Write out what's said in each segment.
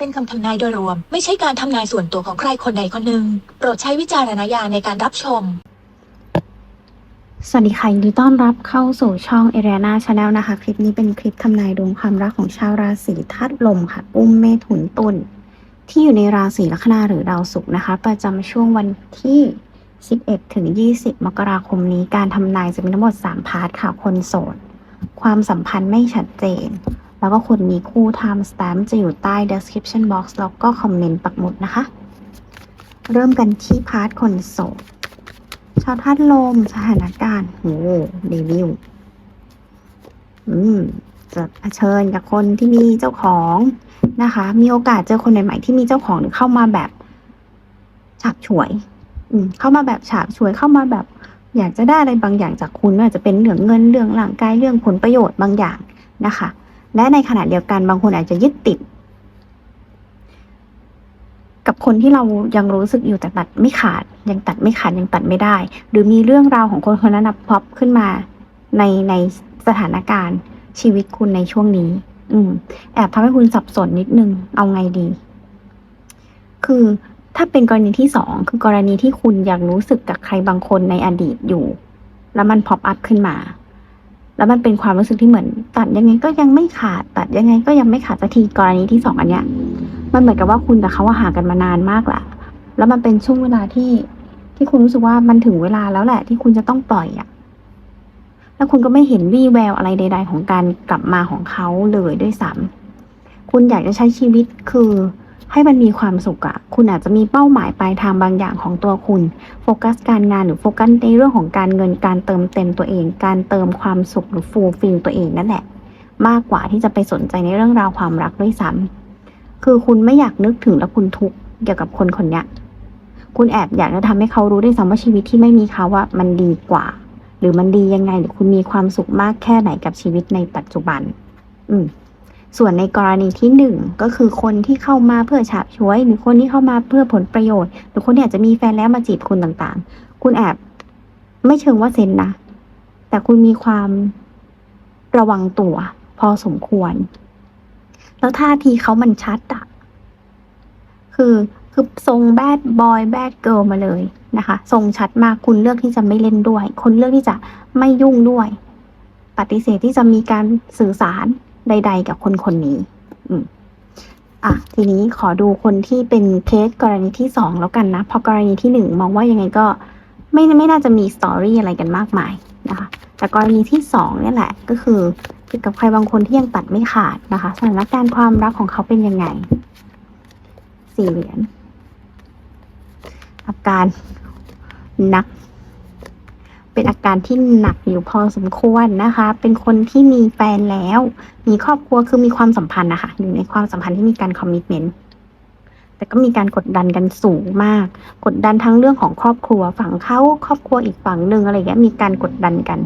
เป็นคำทำนายโดยรวม ไม่ใช่การทำนายส่วนตัวของใครคนใดคนหนึ่งโปรดใช้วิจารณญาณในการรับชม สวัสดีค่ะยินดีต้อนรับเข้าสู่ช่องเอเรียนาชาแนลนะคะ คลิปนี้เป็นคลิปทำนายดวงความรักของชาวราศีธาตุลมค่ะ ปุ้มเมถุนตุลที่อยู่ในราศีลัคนาหรือดาวศุกร์นะคะ ประจำช่วงวันที่ 11 ถึง 20 มกราคมนี้การทำนายจะมีทั้งหมด 3 พาร์ทค่ะคนโสด ความสัมพันธ์ไม่ชัดเจน แล้วก็คนมีคู่ time stamp จะอยู่ใต้ description box แล้วก็คอมเมนต์ปักหมุดนะคะ เริ่มกันที่พาร์ทคนโสดชาวธาตุลมสถานการณ์โหเดวิลอืมจะเผชิญกับคนที่มีเจ้าของนะคะ มีโอกาสเจอคนใหม่ๆที่มีเจ้าของหรือเข้ามาแบบฉาบฉวย อืม เข้ามาแบบฉาบฉวยเข้ามาแบบ อยากจะได้อะไรบางอย่างจากคุณไม่ว่าจะเป็นเรื่องเงินเรื่องร่างกายเรื่องผลประโยชน์บางอย่างนะคะ และในขณะเดียวกันบางคนอาจจะยึดติด กับคนที่เรายังรู้สึกอยู่แต่ตัดไม่ขาด ยังตัดไม่ขาดยังตัดไม่ได้ หรือมีเรื่องราวของคนคนนั้นพอปขึ้นมาในในสถานการณ์ชีวิตคุณในช่วงนี้ อืม แอบทำให้คุณสับสนนิดนึง เอาไงดี คือถ้าเป็นกรณีที่สองคือกรณีที่คุณยังรู้สึกกับใครบางคนในอดีตอยู่ แล้วมันพอปอัพขึ้นมา แล้วมันเป็นความรู้สึกที่เหมือน ตัดยังไงก็ยังไม่ขาด ตัดยังไงก็ยังไม่ขาดสักทีกรณีที่สองอันเนี้ย มันเหมือนกับว่าคุณกับเขาว่าห่างกันมานานมากแหละแล้วมันเป็นช่วงเวลาที่ที่คุณรู้สึกว่ามันถึงเวลาแล้วแหละ ที่คุณจะต้องปล่อยอะ่ะ แล้วคุณก็ไม่เห็นวี่แววอะไรใด ๆ ของการกลับมาของเขาเลยด้วยซ้ำคุณอยากจะใช้ชีวิตคือ ให้มันมีความสุขอะคุณอาจจะมีเป้าหมายปลายทางบางอย่างของตัวคุณ โฟกัสการงานหรือโฟกัสในเรื่องของการเงินการเติมเต็มตัวเอง การเติมความสุขหรือฟูลฟิลตัวเองนั่นแหละ มากกว่าที่จะไปสนใจในเรื่องราวความรักด้วยซ้ำคือคุณไม่อยากนึกถึงแล้วคุณทุกข์เกี่ยวกับคนคนนี้คุณแอบอยากจะทำให้เขารู้ด้วยซ้ำว่าชีวิตที่ไม่มีเขาว่ามันดีกว่า หรือมันดียังไงหรือคุณมีความสุขมากแค่ไหนกับชีวิตในปัจจุบัน อืม ส่วนในกรณีที่หนึ่งก็คือคนที่เข้ามาเพื่อฉาบฉวย หรือคนที่เข้ามาเพื่อผลประโยชน์ หรือคนที่อาจจะมีแฟนแล้วมาจีบคุณต่างๆ คุณแอบไม่เชิงว่าเซนนะ แต่คุณมีความระวังตัว พอสมควร แล้วท่าทีเขามันชัดอะคือคือทรงแบดบอยแบดเกิลมาเลยนะคะทรงชัดมากคุณเลือกที่จะไม่เล่นด้วยคุณเลือกที่จะไม่ยุ่งด้วย ปฏิเสธที่จะมีการสื่อสาร ใด ๆ กับคนคนนี้ อืมอะทีนี้ขอดูคนที่เป็นเคสกรณีที่สองแล้วกันนะเพราะกรณีที่หนึ่งมองว่ายังไงก็ไม่ไม่น่าจะมีสตอรี่อะไรกันมากมายนะคะแต่กรณีที่สองนี่แหละ ก็คือเกี่ยวกับใครบางคนที่ยังตัดไม่ขาดนะคะสถานการณ์ความรักของเขาเป็นยังไงสี่เหรียญอาการหนัก เป็นอาการที่หนักอยู่พอสมควรนะคะ เป็นคนที่มีแฟนแล้ว มีครอบครัวคือมีความสัมพันธ์นะคะอยู่ในความสัมพันธ์ที่มีการคอมมิชเมนต์แต่ก็มีการกดดันกันสูงมาก กดดันทั้งเรื่องของครอบครัวฝั่งเขาครอบครัวอีกฝั่งหนึ่งอะไรอย่างเงี้ยมีการกดดันกัน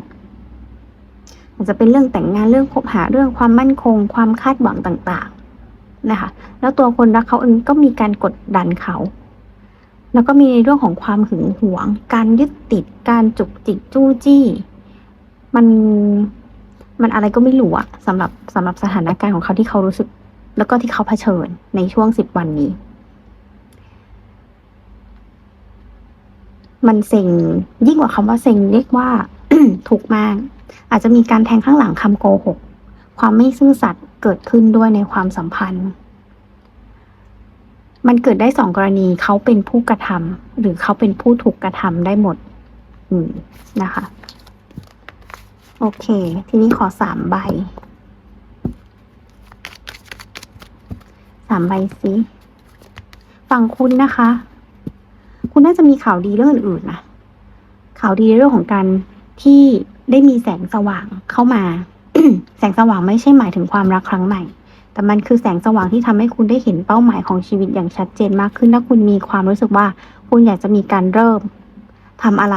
อาจจะเป็นเรื่องแต่งงานเรื่องคบหาเรื่องความมั่นคง ความคาดหวังต่าง ๆ นะคะ แล้วตัวคนรักเขาเองก็มีการกดดันเขา แล้วก็มีในเรื่องของความหึงหวง การยึดติด การจุกจิกจู้จี้ มัน มันอะไรก็ไม่รู้อะสำหรับสำหรับสถานการณ์ของเขาที่เขารู้สึก แล้วก็ที่เขาเผชิญในช่วงสิบวันนี้ มันเซ็งยิ่งกว่าคำว่าเซ็งเรียกว่าทุกมาก อาจจะมีการแทงข้างหลังคำโกหก ความไม่ซื่อสัตย์เกิดขึ้นด้วยในความสัมพันธ์ มันเกิดได้สองกรณีเขาเป็นผู้กระทำหรือเขาเป็นผู้ถูกกระทำได้หมด อืมนะคะ โอเค ทีนี้ขอสามใบสามใบสิฝั่งคุณนะคะ คุณน่าจะมีข่าวดีเรื่องอื่นๆนะข่าวดีในเรื่องของการที่ได้มีแสงสว่างเข้ามา แสงสว่างไม่ใช่หมายถึงความรักครั้งใหม่ แต่มันคือแสงสว่างที่ทำให้คุณได้เห็นเป้าหมายของชีวิตอย่างชัดเจนมากขึ้นถ้าคุณมีความรู้สึกว่า คุณอยากจะมีการเริ่มทำอะไร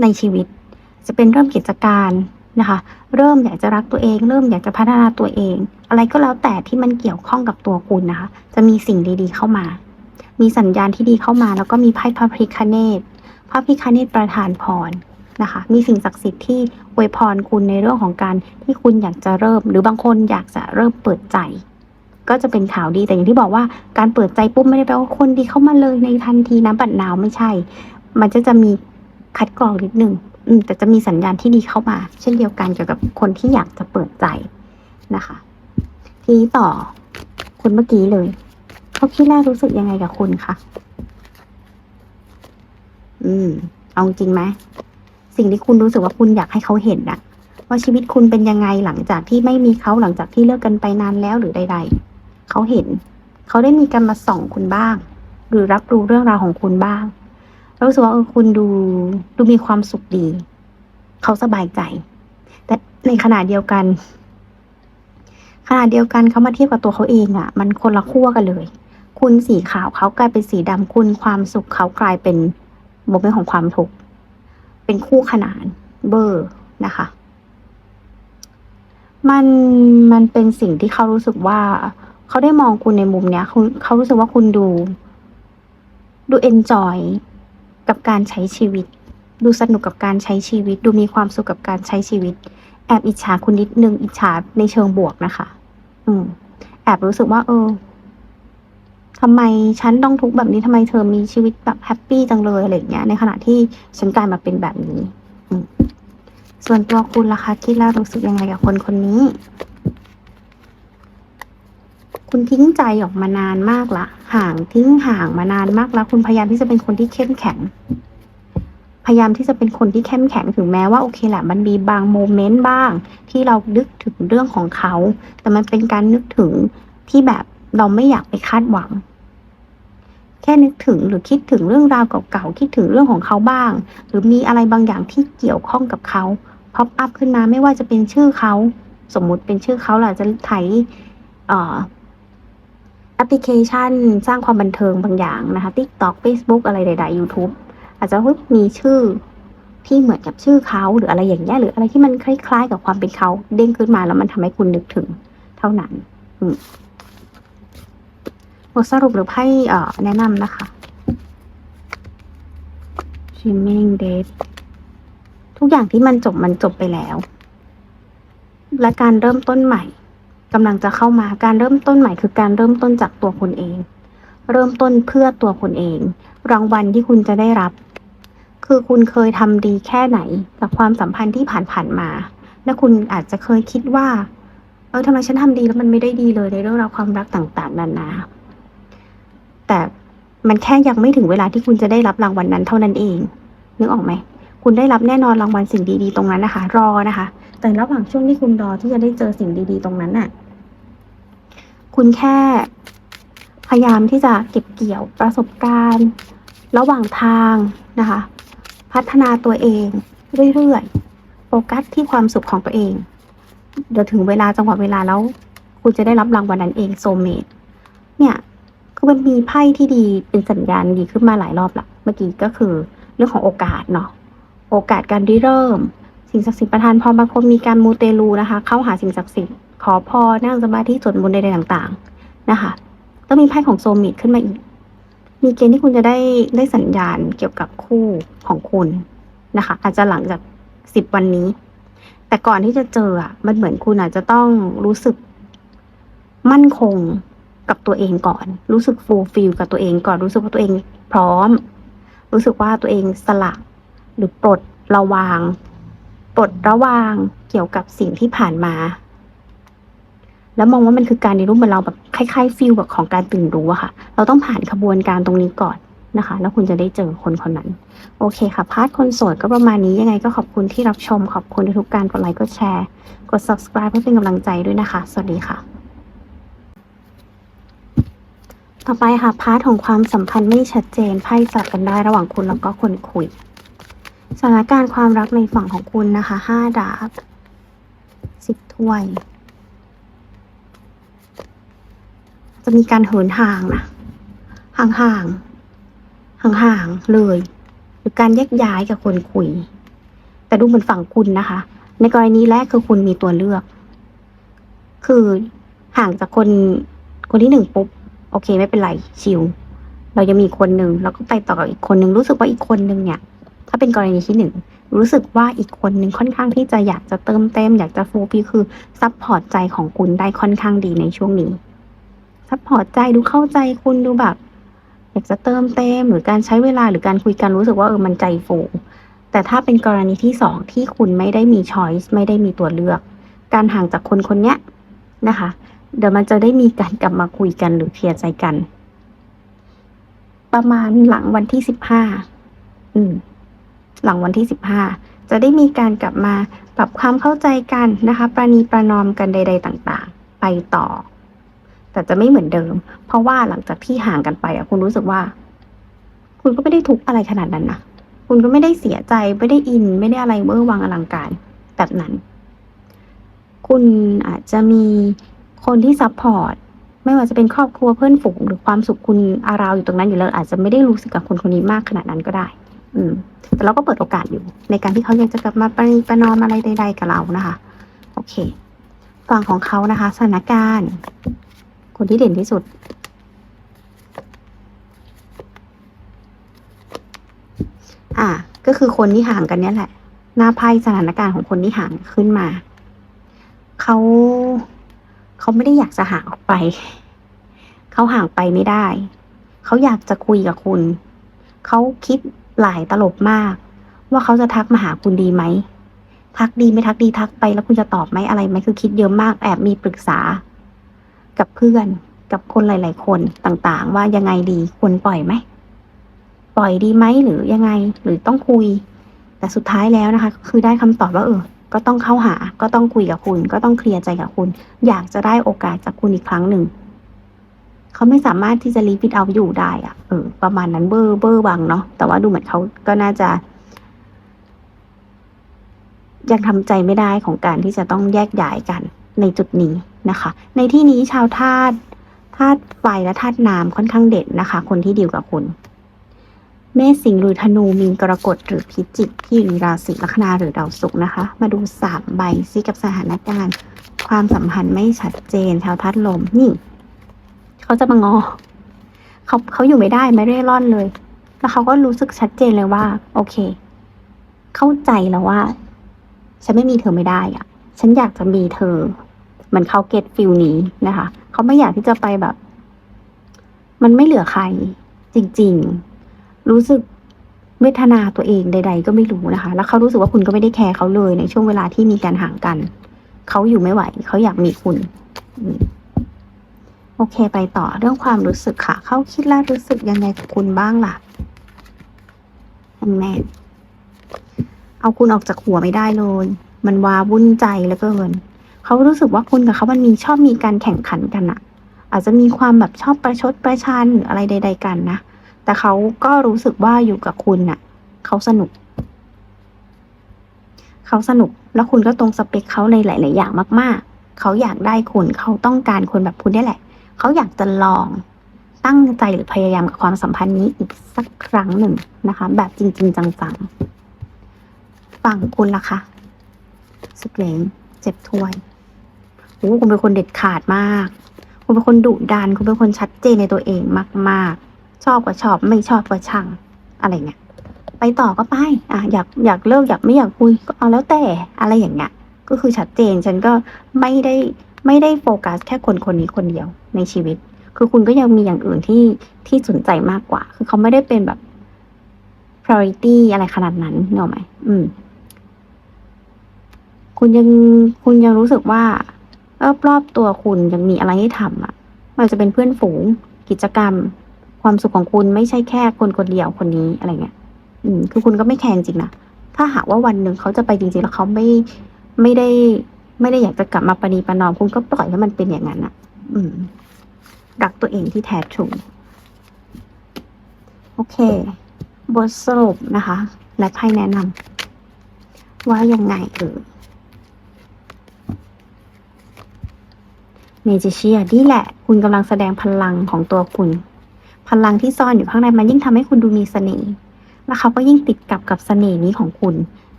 ในชีวิต จะเป็นเริ่มกิจการนะคะ เริ่มอยากจะรักตัวเอง เริ่มอยากจะพัฒนาตัวเอง อะไรก็แล้วแต่ที่มันเกี่ยวข้องกับตัวคุณนะคะ จะมีสิ่งดีๆเข้ามา มีสัญญาณที่ดีเข้ามา แล้วก็มีไพ่พระพิคเนตพระพิคเนตประทานพร นะคะ มีสิ่งศักดิ์สิทธิ์ที่อวยพรคุณในเรื่องของการที่คุณอยากจะเริ่ม หรือบางคนอยากจะเริ่มเปิดใจ ก็จะเป็นข่าวดีแต่อย่างที่บอกว่าการเปิดใจปุ๊บไม่ได้แปลว่าคนดีเข้ามาเลยในทันทีน้ำบัดนาวไม่ใช่ มันจะจะมีคัดกรองนิดนึงอืมแต่จะมีสัญญาณที่ดีเข้ามา เช่นเดียวกันเกี่ยวกับคนที่อยากจะเปิดใจนะคะ ทีต่อคนเมื่อกี้เลยเขาคิดแรกรู้สึกยังไงกับคุณคะอืม เอาจริงไหม สิ่งที่คุณรู้สึกว่าคุณอยากให้เขาเห็นนะว่าชีวิตคุณเป็นยังไงหลังจากที่ไม่มีเขาหลังจากที่เลิกกันไปนานแล้วหรือใด ๆ เขาเห็น เขาได้มีการมาส่องคุณบ้าง หรือรับรู้เรื่องราวของคุณบ้างรู้สึกว่าเออคุณดูดูมีความสุขดี เขาสบายใจ แต่ในขณะเดียวกันขณะเดียวกันเขามาเทียบกับตัวเขาเองอะ่ะ มันคนละขั้วกันเลย คุณสีขาวเขากลายเป็นสีดำคุณความสุขเขากลายเป็นโมเมนต์ของความทุกข์ เป็นคู่ขนานเบอร์นะคะ มันมันเป็นสิ่งที่เขารู้สึกว่า เขาได้มองคุณในมุมเนี้ยคุณเขารู้สึกว่าคุณดู ดูเอนจอยกับการใช้ชีวิต ดูสนุกกับการใช้ชีวิต ดูมีความสุขกับการใช้ชีวิต แอบอิจฉาคุณนิดนึงอิจฉาในเชิงบวกนะคะ อืม แอบรู้สึกว่า เออ ทำไมฉันต้องทุกข์แบบนี้ทำไมเธอมีชีวิตแบบแฮปปี้จังเลยอะไรอย่างเงี้ย ในขณะที่ฉันกลายมาเป็นแบบนี้ ส่วนตัวคุณล่ะคะคิดแล้วรู้สึกยังไงกับคนคนนี้ คุณทิ้งใจออกมานานมากละห่างทิ้งห่างมานานมากแล้วคุณพยายามที่จะเป็นคนที่เข้มแข็ง พยายามที่จะเป็นคนที่เข้มแข็งถึงแม้ว่าโอเคแหละมันมีบางโมเมนต์บ้าง ที่เรานึกถึงเรื่องของเขา แต่มันเป็นการนึกถึงที่แบบ เราไม่อยากไปคาดหวัง แค่นึกถึงหรือคิดถึงเรื่องราวเก่าๆคิดถึงเรื่องของเขาบ้าง หรือมีอะไรบางอย่างที่เกี่ยวข้องกับเขาพ o อ up ขึ้นมาไม่ว่าจะเป็นชื่อเขาสมมุติเป็นชื่อเขาแหละจะไถเอ่อแอปพลิเคชันสร้างความบันเทิงบางอย่างนะคะ TikTok Facebook อะไรใดๆ YouTube อาจจะมีชื่อที่เหมือนกับชื่อเขาหรืออะไรอย่างเงี้ยหรืออะไรที่มันคล้าย ๆ กับความเป็นเขาเด้งขึ้นมาแล้วมันทำให้คุณนึกถึงเท่านั้น อืม บทสรุปหรือไพ่แนะนำนะคะ Shimmering Date ทุกอย่างที่มันจบมันจบไปแล้ว และการเริ่มต้นใหม่กำลังจะเข้ามาการเริ่มต้นใหม่คือการเริ่มต้นจากตัวคุณเอง เริ่มต้นเพื่อตัวคุณเอง รางวัลที่คุณจะได้รับ คือคุณเคยทำดีแค่ไหนกับความสัมพันธ์ที่ผ่านๆมา และคุณอาจจะเคยคิดว่า เออทำไมฉันทำดีแล้วมันไม่ได้ดีเลยในเรื่องราวความรักต่าง ๆนานา แต่มันแค่ยังไม่ถึงเวลาที่คุณจะได้รับรางวัลนั้นเท่านั้นเอง นึกออกไหม คุณได้รับแน่นอนรางวัลสิ่งดีๆ ตรงนั้นนะคะ รอนะคะ แต่ระหว่างช่วงที่คุณรอที่จะได้เจอสิ่งดีๆ ตรงนั้นน่ะ คุณแค่พยายามที่จะเก็บเกี่ยวประสบการณ์ ระหว่างทางนะคะ พัฒนาตัวเองเรื่อยๆ โฟกัสที่ความสุขของตัวเอง เดี๋ยวถึงเวลาจังหวะเวลาแล้ว คุณจะได้รับรางวัลนั้นเองโซเมตเนี่ย คือมันมีไพ่ที่ดีเป็นสัญญาณดีขึ้นมาหลายรอบละเมื่อกี้ก็คือเรื่องของโอกาสเนาะโอกาสการริเริ่ม สิ่งศักดิ์สิทธิ์ประทานพรบางคนมีการมูเตลูนะคะ เข้าหาสิ่งศักดิ์สิทธิ์ขอพรนั่งสมาธิสวดมนต์ใดๆต่างๆนะคะต้องมีไพ่ของโซมิตขึ้นมาอีก มีเกณฑ์ที่คุณจะได้ได้สัญญาณเกี่ยวกับคู่ของคุณนะคะ อาจจะหลังจากสิบวันนี้ แต่ก่อนที่จะเจออะมันเหมือนคุณอาจจะต้องรู้สึกมั่นคง กับตัวเองก่อน รู้สึกฟูลฟิลกับตัวเองก่อน รู้สึกว่าตัวเองพร้อม รู้สึกว่าตัวเองสละ หรือปลดระวาง ปลดระวางเกี่ยวกับสิ่งที่ผ่านมา แล้วมองว่ามันคือการในรูปเหมือนเราแบบคล้ายๆฟิลแบบของการตื่นรู้อะค่ะ เราต้องผ่านขบวนการตรงนี้ก่อนนะคะ แล้วคุณจะได้เจอคนคนนั้น โอเคค่ะ พาร์ทคนโสดก็ประมาณนี้ยังไงก็ขอบคุณที่รับชม ขอบคุณทุกการกดไลค์กดแชร์ กด subscribe เพื่อเป็นกำลังใจด้วยนะคะ สวัสดีค่ะ ต่อไปค่ะพาร์ทของความสัมพันธ์ไม่ชัดเจนไพ่สับกันได้ระหว่างคุณแล้วก็คนคุยสถานการณ์ความรักในฝั่งของคุณนะคะห้าดาบสิบถ้วย จะมีการเหินห่างนะห่างๆห่างๆเลย หรือการแยกย้ายกับคนคุย แต่ดูเหมือนฝั่งคุณนะคะ ในกรณีแรกคือคุณมีตัวเลือก คือห่างจากคนคนที่หนึ่งปุ๊บ อเคไม่เป็นไรชิลเรายังมีอีกคนหนึ่งแล้วก็ไปต่อกับอีกคนหนึ่งรู้สึกว่าอีกคนหนึ่งเนี่ย ถ้าเป็นกรณีที่หนึ่งรู้สึกว่าอีกคนหนึ่งค่อนข้างที่จะอยากจะเติมเต็มอยากจะฟูลฟิลคือซัพพอร์ตใจของคุณได้ค่อนข้างดีในช่วงนี้ซัพพอร์ตใจดูเข้าใจคุณดูแบบอยากจะเติมเต็มหรือการใช้เวลาหรือการคุยกันรู้สึกว่าเออมันใจฟูแต่ถ้าเป็นกรณีที่สองที่คุณไม่ได้มีช้อยส์ไม่ได้มีตัวเลือก การห่างจากคนคนเนี้ยนะคะ เดี๋ยวมันจะได้มีการกลับมาคุยกันหรือเคลียร์ใจกัน ประมาณหลังวันที่สิบห้าอืม หลังวันที่สิบห้าจะได้มีการกลับมาปรับความเข้าใจกันนะคะ ประนีประนอมกันใด ๆ ต่างๆ ไปต่อ แต่จะไม่เหมือนเดิม เพราะว่าหลังจากที่ห่างกันไปอะคุณรู้สึกว่า คุณก็ไม่ได้ทุกข์อะไรขนาดนั้นนะคุณก็ไม่ได้เสียใจไม่ได้อิน ไม่ได้อะไรเวอร์วังอลังการแบบนั้น คุณอาจจะมี คนที่ซัพพอร์ตไม่ว่าจะเป็นครอบครัวเพื่อนฝูงหรือความสุขคุณอาราวอยู่ตรงนั้นอยู่แล้วอาจจะไม่ได้รู้สึกกับคนคนนี้มากขนาดนั้นก็ได้ อืม แต่เราก็เปิดโอกาสอยู่ ในการที่เขาอยากจะกลับมาประนีประนอมอะไรใด ๆ กับเรานะคะ โอเค ฝั่งของเขานะคะสถานการณ์ คนที่เด่นที่สุดอะก็คือคนที่ห่างกันเนี่ยแหละ หน้าไพ่สถานการณ์ของคนที่ห่างขึ้นมา เขา เขาไม่ได้อยากจะห่างออกไป เขาห่างไปไม่ได้ เขาอยากจะคุยกับคุณ เขาคิดหลายตลบมาก ว่าเขาจะทักมาหาคุณดีไหม ทักดีไม่ทักดีทักไป แล้วคุณจะตอบไหมอะไรไหมคือคิดเยอะมากแอบมีปรึกษา กับเพื่อนกับคนหลาย ๆ คนต่างๆ ว่ายังไงดีควรปล่อยไหมปล่อยดีไหมหรือยังไงหรือต้องคุย แต่สุดท้ายแล้วนะคะ คือได้คำตอบว่าเออ ก็ต้องเข้าหา ก็ต้องคุยกับคุณ ก็ต้องเคลียร์ใจกับคุณ อยากจะได้โอกาสจากคุณอีกครั้งหนึ่ง เขาไม่สามารถที่จะรีพิดเอาอยู่ได้อะเออ ประมาณนั้นเบอร์เบอร์วังเนาะ แต่ว่าดูเหมือนเขาก็น่าจะ ยังทำใจไม่ได้ของการที่จะต้องแยกย้ายกันในจุดนี้นะคะ ในที่นี้ชาวธาตุธาตุไฟและธาตุน้ำค่อนข้างเด่นนะคะ คนที่ดีลกับคุณ เมษสิงห์หรือธนูมีนกรกฎหรือพิจิกที่หรือราศีลัคนาหรือดาวศุกร์นะคะ มาดูสามใบซิกับสถานการณ์ ความสัมพันธ์ไม่ชัดเจนชาวธาตุลมนี่ เขาจะมางอเขาเขาอยู่ไม่ได้ไม่ได้ร่อนเลย แล้วเขาก็รู้สึกชัดเจนเลยว่า โอเค เข้าใจแล้วว่า ฉันไม่มีเธอไม่ได้อะฉันอยากจะมีเธอเหมือนเขาเก็ตฟิลนี้นะคะ เขาไม่อยากที่จะไปแบบ มันไม่เหลือใคร จริง ๆ รู้สึกเวทนาตัวเองใด ๆ ก็ไม่รู้นะคะ แล้วเขารู้สึกว่าคุณก็ไม่ได้แคร์เขาเลยในช่วงเวลาที่มีการห่างกัน เขาอยู่ไม่ไหว เขาอยากมีคุณ โอเค ไปต่อเรื่องความรู้สึกค่ะ เขาคิดและรู้สึกยังไงกับคุณบ้างล่ะแม่นเอาคุณออกจากหัวไม่ได้เลย มันวาวุ่นใจเหลือเกิน เขารู้สึกว่าคุณกับเขามันมีชอบมีการแข่งขันกันอะอาจจะมีความแบบชอบประชดประชันหรืออะไรใด ๆ กันนะ แต่เขาก็รู้สึกว่าอยู่กับคุณน่ะ เขาสนุก เขาสนุกแล้วคุณก็ตรงสเปคเขาในหลาย ๆ อย่างมาก ๆ เขาอยากได้คุณเขาต้องการคนแบบคุณนี่แหละ เขาอยากจะลองตั้งใจหรือพยายามกับความสัมพันธ์นี้อีกสักครั้งหนึ่งนะคะ แบบจริง ๆ จัง ๆ ฝั่งคุณล่ะคะสุดเลงเจ็บถ้วยโอ้คุณเป็นคนเด็ดขาดมาก คุณเป็นคนดุดัน คุณเป็นคนชัดเจนในตัวเองมาก ๆ ชอบก็ชอบไม่ชอบก็ช่างอะไรเงี้ยไปต่อก็ไปอะอยากอยากเลิกอยากไม่อยากคุยก็เอาแล้วแต่อะไรอย่างเงี้ยก็คือชัดเจนฉันก็ไม่ได้ไม่ได้โฟกัสแค่คนคนนี้คนเดียวในชีวิต คือคุณก็ยังมีอย่างอื่นที่ที่สนใจมากกว่า คือเขาไม่ได้เป็นแบบ priority อะไรขนาดนั้นเนอะไหมอืม คุณยังคุณยังรู้สึกว่ารอบรอบตัวคุณยังมีอะไรให้ทำอะมันจะเป็นเพื่อนฝูงกิจกรรม ความสุขของคุณไม่ใช่แค่คนคนเดียวคนนี้อะไรเงี้ย อืม คือคุณก็ไม่แคร์จริงนะ ถ้าหากว่าวันหนึ่งเขาจะไปจริงๆแล้วเขาไม่ไม่ได้ ไม่ได้อยากจะกลับมาปณีประนอม คุณก็ปล่อยให้มันเป็นอย่างนั้นอะ อืม รักตัวเองที่แท้ทรูโอเค บทสรุปนะคะ และไพ่แนะนำว่ายังไงเออเมจิเชียนี่แหละ คุณกำลังแสดงพลังของตัวคุณ พลังที่ซ่อนอยู่ข้างในมันยิ่งทำให้คุณดูมีเสน่ห์แล้วเขาก็ยิ่งติดกับกับเสน่ห์นี้ของคุณ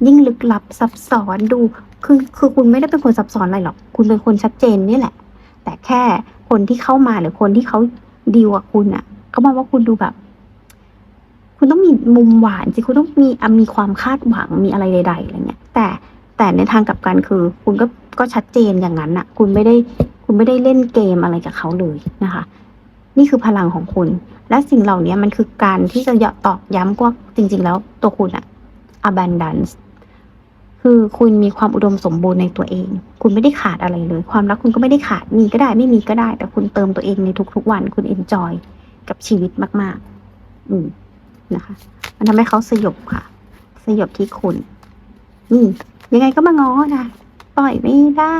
ยิ่งลึกลับซับซ้อนดูคือคือคุณไม่ได้เป็นคนซับซ้อนอะไรหรอก คุณเป็นคนชัดเจนนี่แหละ แต่แค่คนที่เข้ามาหรือคนที่เขาดีลกับคุณอะเขามองว่าคุณดูแบบ คุณต้องมีมุมหวานสิคุณต้องมีมีความคาดหวังมีอะไรใดๆอะไรเงี้ย แต่แต่ในทางกลับกันคือ คุณก็ก็ชัดเจนอย่างนั้นอะ คุณไม่ได้ คุณไม่ได้เล่นเกมอะไรกับเขาเลยนะคะ นี่คือพลังของคุณ และสิ่งเหล่านี้มันคือการที่จะตอกย้ำว่าจริง ๆ แล้วตัวคุณอะ abundance คือคุณมีความอุดมสมบูรณ์ในตัวเอง คุณไม่ได้ขาดอะไรเลย ความรักคุณก็ไม่ได้ขาด มีก็ได้ ไม่มีก็ได้ แต่คุณเติมตัวเองในทุกๆวัน คุณ enjoy กับชีวิตมาก ๆ อืมนะคะ มันทำให้เขาสยบค่ะ สยบที่คุณ นี่ ยังไงก็มาง้อนะ ปล่อยไม่ได้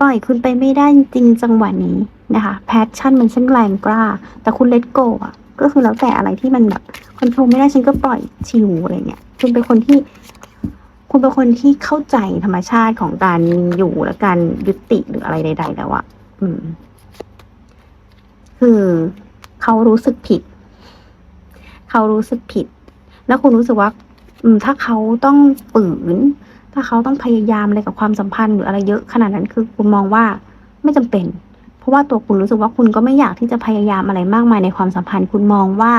ปล่อยคุณไปไม่ได้จริงจังหวะนี้ นะคะแพชชั่นมันช่างแรงกล้า แต่คุณเล t โกอะก็คือแล้วแต่อะไรที่มันแบบคอนโทรลไม่ได้ฉันก็ปล่อยชิวอะไรเงี้ยคุณเป็นคนที่ คุณเป็นคนที่เข้าใจธรรมชาติของการอยู่และการยุติหรืออะไรใด ๆ แล้วอะอืม คือเขารู้สึกผิด เขารู้สึกผิด แล้วคุณรู้สึกว่า อืม ถ้าเขาต้องฝืน ถ้าเขาต้องพยายามอะไรกับความสัมพันธ์หรืออะไรเยอะขนาดนั้นคือคุณมองว่าไม่จำเป็น เพราะว่าตัวคุณรู้สึกว่าคุณก็ไม่อยากที่จะพยายามอะไรมากมายในความสัมพันธ์ คุณมองว่า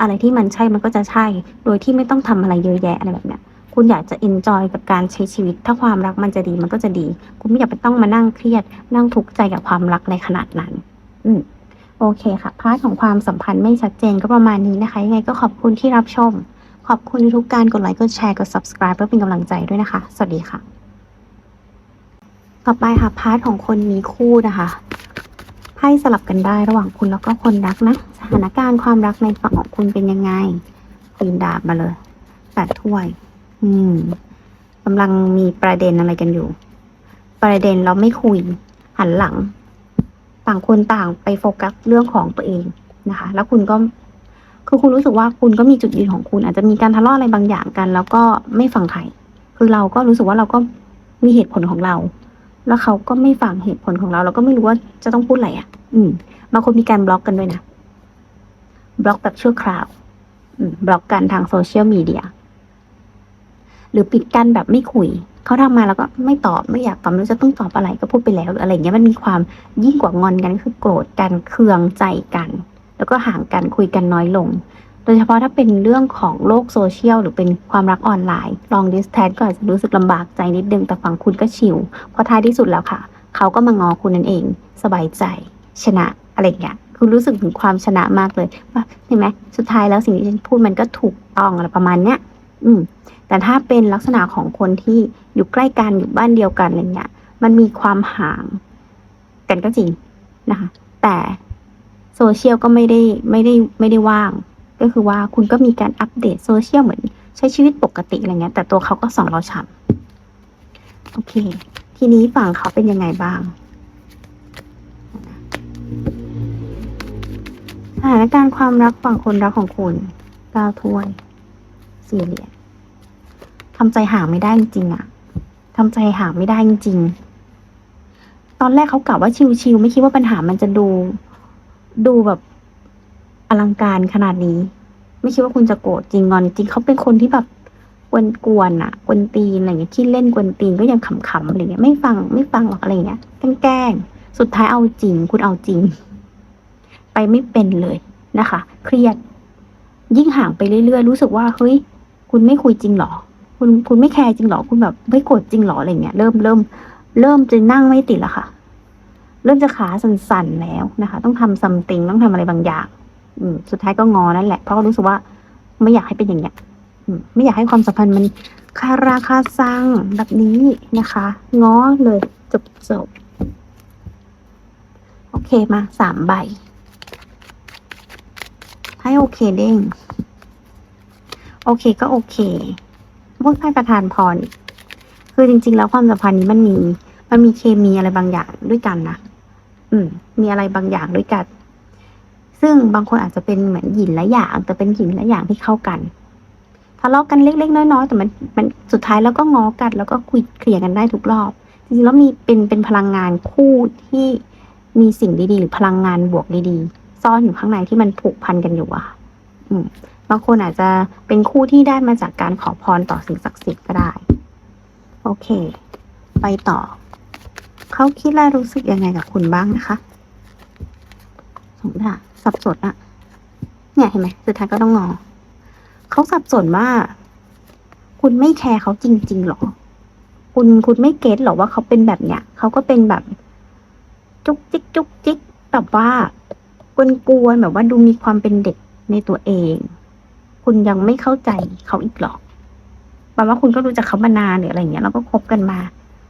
อะไรที่มันใช่มันก็จะใช่ โดยที่ไม่ต้องทำอะไรเยอะแยะอะไรแบบเนี้ยคุณอยากจะ enjoy กับการใช้ชีวิต ถ้าความรักมันจะดีมันก็จะดี คุณไม่อยากไปต้องมานั่งเครียด นั่งทุกข์ใจกับความรักในขนาดนั้น อืมโอเคค่ะ พาร์ทของความสัมพันธ์ไม่ชัดเจนก็ประมาณนี้นะคะ ยังไงก็ขอบคุณที่รับชม ขอบคุณทุกการกดไลค์ กดแชร์ กด subscribe เพื่อเป็นกำลังใจด้วยนะคะ สวัสดีค่ะ ต่อไปค่ะ พาร์ทของคนมีคู่นะคะ ไพ่สลับกันได้ระหว่างคุณแล้วก็คนรักนะ สถานการณ์ความรักในฝั่งของคุณเป็นยังไงควีนดาบมาเลยแปดถ้วย อืมกำลังมีประเด็นอะไรกันอยู่ ประเด็นเราไม่คุย หันหลัง ต่างคนต่างไปโฟกัสเรื่องของตัวเองนะคะ แล้วคุณก็คือคุณรู้สึกว่าคุณก็มีจุดยืนของคุณ อาจจะมีการทะเลาะอะไรบางอย่างกัน แล้วก็ไม่ฟังใคร คือเราก็รู้สึกว่าเราก็มีเหตุผลของเรา แล้วเขาก็ไม่ฟังเหตุผลของเรา เราก็ไม่รู้ว่าจะต้องพูดอะไรอะ อืมบางคนมีการบล็อกกันด้วยนะบล็อกแบบชั่วคราวอืมบล็อกกันทางโซเชียลมีเดียหรือปิดกันแบบไม่คุย เขาทำมาแล้วก็ไม่ตอบไม่อยากตอบไม่รู้จะต้องตอบอะไรก็พูดไปแล้วหรืออะไรเงี้ยมันมีความยิ่งกว่างอนกันคือโกรธกันเคืองใจกัน แล้วก็ห่างกันคุยกันน้อยลง โดยเฉพาะถ้าเป็นเรื่องของโลกโซเชียลหรือเป็นความรักออนไลน์ ลองดิสแทนก็อาจจะรู้สึกลำบากใจนิดนึง แต่ฝั่งคุณก็ชิลเพราะท้ายที่สุดแล้วค่ะ เขาก็มางอคุณนั่นเอง สบายใจ ชนะอะไรอย่างเงี้ยคือรู้สึกถึงความชนะมากเลยว่าเห็นไหมสุดท้ายแล้วสิ่งที่ฉันพูดมันก็ถูกต้องอะไรประมาณเนี้ยอืม แต่ถ้าเป็นลักษณะของคนที่อยู่ใกล้กันอยู่บ้านเดียวกันอะไรเงี้ย มันมีความห่างกันก็จริงนะคะ แต่โซเชียลก็ไม่ได้ไม่ได้ไม่ได้ว่าง ก็คือว่าคุณก็มีการอัปเดตโซเชียลเหมือนใช้ชีวิตปกติอะไรเงี้ย แต่ตัวเขาก็สองเราฉ่ำโอเค ทีนี้ฝั่งเขาเป็นยังไงบ้างสถานการณ์ความรักฝั่งคนรักของคุณก้าถ้วยสี่เหรียญทำใจห่างไม่ได้จริงๆอะทำใจห่างไม่ได้จริงๆตอนแรกเขากล่าวว่าชิวๆไม่คิดว่าปัญหามันจะดู ดูแบบ อลังการขนาดนี้ ไม่คิดว่าคุณจะโกรธจริงงอนจริงเขาเป็นคนที่แบบกวนกวนๆอะกวนตีนอะไรเงี้ยขี้เล่นกวนตีนก็ยังขำๆอะไรเงี้ยไม่ฟังไม่ฟังหรอกอะไรเงี้ยแกล้งสุดท้ายเอาจริง คุณเอาจริง ไปไม่เป็นเลยนะคะ เครียด ยิ่งห่างไปเรื่อยๆ รู้สึกว่าเฮ้ย คุณไม่คุยจริงหรอ คุณคุณไม่แคร์จริงหรอ คุณแบบไม่โกรธจริงหรออะไรเงี้ยเริ่มเริ่มเริ่มจะนั่งไม่ติดแล้วค่ะ เริ่มจะขาสั่นๆแล้วนะคะ ต้องทำซัมติงต้องทำอะไรบางอย่าง อืม สุดท้ายก็งอนั่นแหละ เพราะรู้สึกว่าไม่อยากให้เป็นอย่างเงี้ย อืม ไม่อยากให้ความสัมพันธ์มันคาราคาซังแบบนี้นะคะ ง้อเลยจบจบโอเคมาสามใบ ให้โอเคเด้ง โอเคก็โอเคพวกให้ประทานพร คือจริง ๆ แล้วความสัมพันธ์นี้มันมี มันมีเคมีอะไรบางอย่างด้วยกันนะ อืม มีอะไรบางอย่างด้วยกัน ซึ่งบางคนอาจจะเป็นเหมือนหยินและหยางแต่เป็นหยินและหยางที่เข้ากันทะเลาะกันเล็กๆน้อยๆแต่มันมันสุดท้ายแล้วก็งอกันแล้วก็คุยเคลียร์กันได้ทุกรอบจริงๆแล้วมีเป็นเป็นพลังงานคู่ที่มีสิ่งดีๆ หรือพลังงานบวกดีๆ ซ่อนอยู่ข้างในที่มันผูกพันกันอยู่อะค่ะอืมบางคนอาจจะเป็นคู่ที่ได้มาจากการขอพรต่อสิ่งศักดิ์สิทธิ์ก็ได้ โอเค ไปต่อ เขาคิดและรู้สึกยังไงกับคุณบ้างนะคะสมมติอะ สับสนอะเนี่ยเห็นไหมสุดท้ายก็ต้องงอเขาสับสนว่า คุณไม่แคร์เขาจริงๆหรอ คุณคุณไม่เก็ตหรอว่าเขาเป็นแบบเนี้ยเขาก็เป็นแบบ จุกจิกจุกจิกแบบว่ากวนๆแบบว่าดูมีความเป็นเด็กในตัวเอง คุณยังไม่เข้าใจเขาอีกหรอแปลว่าคุณก็รู้จักเขามานานหรืออะไรเงี้ยแล้วก็คบกันมา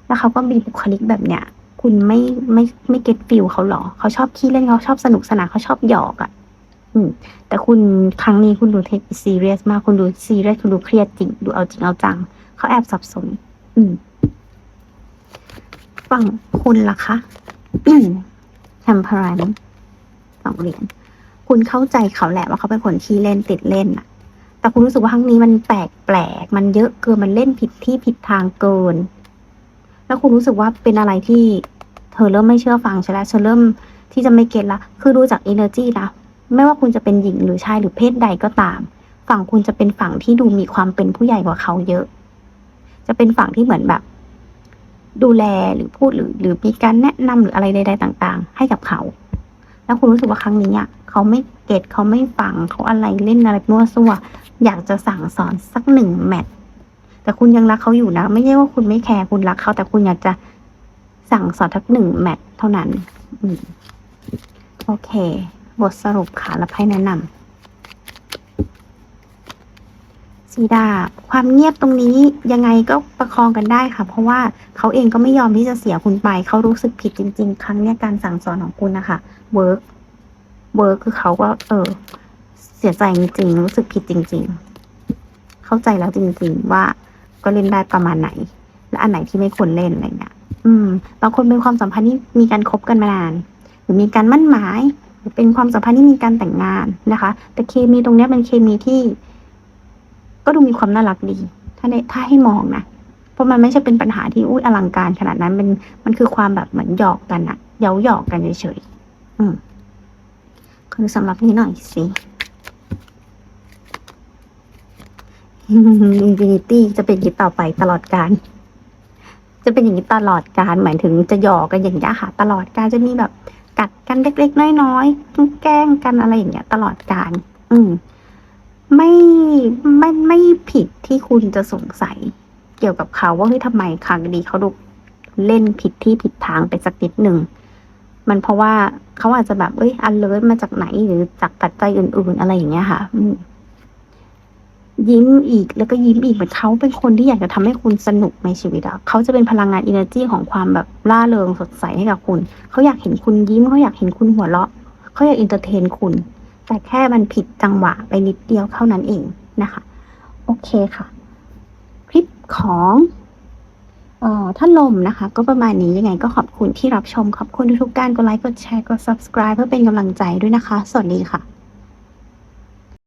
แล้วเขาก็มีบุคลิกแบบเนี้ย คุณไม่ไม่ไม่เก็ตฟิลเขาหรอ เขาชอบขี้เล่นเขาชอบสนุกสนานเขาชอบหยอกอะ่ะ อืม แต่คุณครั้งนี้คุณดูเทคซีเรียสมากคุณดูซีเรียสคุณดูเครียดจริง ดูเอาจริงเอาจัง เขาแอบสับสน อืม ฝั่งคุณล่ะคะแฮมพารามสองเหรียญคุณเข้าใจเขาแหละว่าเขาเป็นคนขี้เล่นติดเล่นอะแต่คุณรู้สึกว่าครั้งนี้มันแปลกแปลกมันเยอะเกินมันเล่นผิดที่ผิดทางเกิน แล้วคุณรู้สึกว่าเป็นอะไรที่เธอเริ่มไม่เชื่อฟังใช่แล้วเธอเริ่มที่จะไม่เก็ตละ คือดูจาก energy นะไม่ว่าคุณจะเป็นหญิงหรือชายหรือเพศใดก็ตาม ฝั่งคุณจะเป็นฝั่งที่ดูมีความเป็นผู้ใหญ่กว่าเขาเยอะ จะเป็นฝั่งที่เหมือนแบบ ดูแลหรือพูดหรือหรือมีการแนะนำหรืออะไรใด ๆ ต่าง ๆ ให้กับเขา แล้วคุณรู้สึกว่าครั้งนี้อะเขาไม่เก็ตเขาไม่ฟังเขาอะไรเล่นอะไรมั่วซั่ว อยากจะสั่งสอนสักหนึ่งแมตช์ แต่คุณยังรักเขาอยู่นะ ไม่ใช่ว่าคุณไม่แคร์คุณรักเขา แต่คุณอยากจะสั่งสอนสักหนึ่งแมตช์เท่านั้นอโอเค บทสรุปค่ะแล้วให้แนะนำสีดาความเงียบตรงนี้ยังไงก็ประคองกันได้ค่ะ เพราะว่าเขาเองก็ไม่ยอมที่จะเสียคุณไป เขารู้สึกผิดจริง ๆ ครั้งเนี้ยการสั่งสอนของคุณนะคะเวิร์กเวิร์กคือเขาก็เออ เสียใจจริงๆรู้สึกผิดจริง ๆ เข้าใจแล้วจริง ๆ ว่า ก็เล่นได้ประมาณไหน และอันไหนที่ไม่ควรเล่นอะไรเงี้ย อืมบางคนเป็นความสัมพันธ์ที่มีการคบกันมานาน หรือมีการมั่นหมาย หรือเป็นความสัมพันธ์ที่มีการแต่งงานนะคะ แต่เคมีตรงเนี้ยเป็นเคมีที่ ก็ดูมีความน่ารักดี ถ้าในถ้าให้มองนะเพราะมันไม่ใช่เป็นปัญหาที่อุ้ยอลังการขนาดนั้นมันมันคือความแบบเหมือนหยอกกันอะเย้าหยอกกันเฉยๆอืมคือสำหรับนี้หน่อยสิ อินฟินิตี้จะเป็นอย่างนี้ต่อไปตลอดการ จะเป็นอย่างนี้ตลอดการหมายถึงจะหยอกกันอย่างนี้ค่ะ ตลอดการจะมีแบบกัดกันเล็กๆน้อยๆแกล้งกันอะไรอย่างเงี้ย ตลอดการ อืม ไม่ไม่ไม่ผิดที่คุณจะสงสัย เกี่ยวกับเขาว่าเฮ้ยทำไมครั้งดีเขาดูเล่นผิดที่ผิดทางไปสักนิดหนึ่งมันเพราะว่าเขาอาจจะแบบเอ้ยอันเลิศมาจากไหนหรือจากปัจจัยอื่น ๆ อะไรอย่างเงี้ยค่ะ อืม ยิ้มอีกแล้วก็ยิ้มอีกเหมือนเขาเป็นคนที่อยากจะทำให้คุณสนุกในชีวิตอะเขาจะเป็นพลังงานอินเนอร์จีของความแบบร่าเริงสดใสให้กับคุณ เขาอยากเห็นคุณยิ้มเขาอยากเห็นคุณหัวเราะ เขาอยากอินเตอร์เทนคุณ แต่แค่มันผิดจังหวะไปนิดเดียวเท่านั้นเองนะคะ โอเคค่ะ คลิปของเอ่อท่านลมนะคะ ก็ประมาณนี้ยังไงก็ขอบคุณที่รับชม ขอบคุณทุกๆการกดไลค์กดแชร์กด subscribe เพื่อเป็นกำลังใจด้วยนะคะ สวัสดีค่ะ